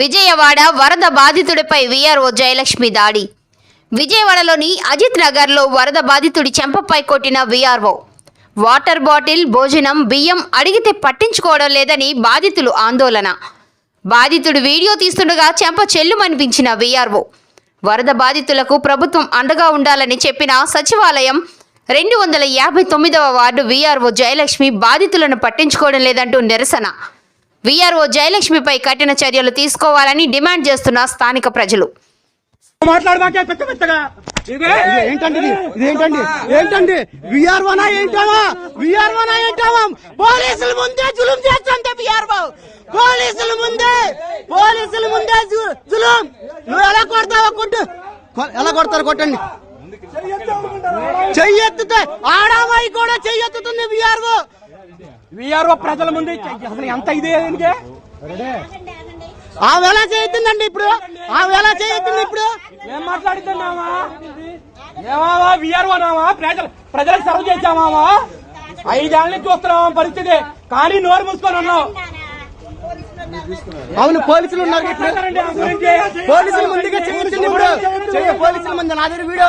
విజయవాడ వరద బాధితుడిపై వీఆర్ఓ జయలక్ష్మి దాడి. విజయవాడలోని అజిత్ నగర్లో వరద బాధితుడి చెంపపై కొట్టిన వీఆర్ఓ. వాటర్ బాటిల్ భోజనం బియ్యం అడిగితే పట్టించుకోవడం లేదని బాధితులు ఆందోళన. బాధితుడు వీడియో తీస్తుండగా చెంప చెల్లుమనిపించిన వీఆర్ఓ. వరద బాధితులకు ప్రభుత్వం అండగా ఉండాలని చెప్పిన సచివాలయం రెండు వందల యాభై తొమ్మిదవ వార్డు వీఆర్ఓ జయలక్ష్మి బాధితులను పట్టించుకోవడం లేదంటూ నిరసన. వీఆర్ఓ జయలక్ష్మిపై కఠిన చర్యలు తీసుకోవాలని డిమాండ్ చేస్తున్న స్థానిక ప్రజలు. మాట్లాడమాకే పెద్ద పెద్దగా. ఇది ఏంటండి ఇది? ఇది ఏంటండి? ఏంటండి విఆర్ఓనా ఏంటావా? విఆర్ఓనా ఏంటావా? పోలీసుల ముందే జులుం చేస్తుంటే విఆర్ఓ. పోలీసుల ముందే పోలీసుల ముందే జులుం. నువ్వు ఎలా కొడతావా కొట్టు. ఎలా కొడతారు కొట్టండి. చెయ్యెత్తుతే ఆడామాయి కూడా చెయ్యెత్తుతుంది విఆర్ఓ. విఆర్ఓ ప్రజల ముందు అసలు ఎంత ఇదే దీనికి? ఆమె ఎలా చేయొద్దండి ఇప్పుడు. ఆమె ఎలా చేయొద్దండి ఇప్పుడు. ఏం మాట్లాడుతున్నావా ఏమావా? విఆర్ఓ నావా ప్రజలు ప్రజలకు సర్వ్ చేసామావా ఐదేళ్ళ నుంచి పరిస్థితి. కానీ నోరు మూసుకొని ఉన్నావు అవును పోలీసులు ఉన్నారు ఆ. పోలీసుల ముందుగా చేయొద్దండి ఇప్పుడు. పోలీసుల ముందు నా దగ్గర వీడియో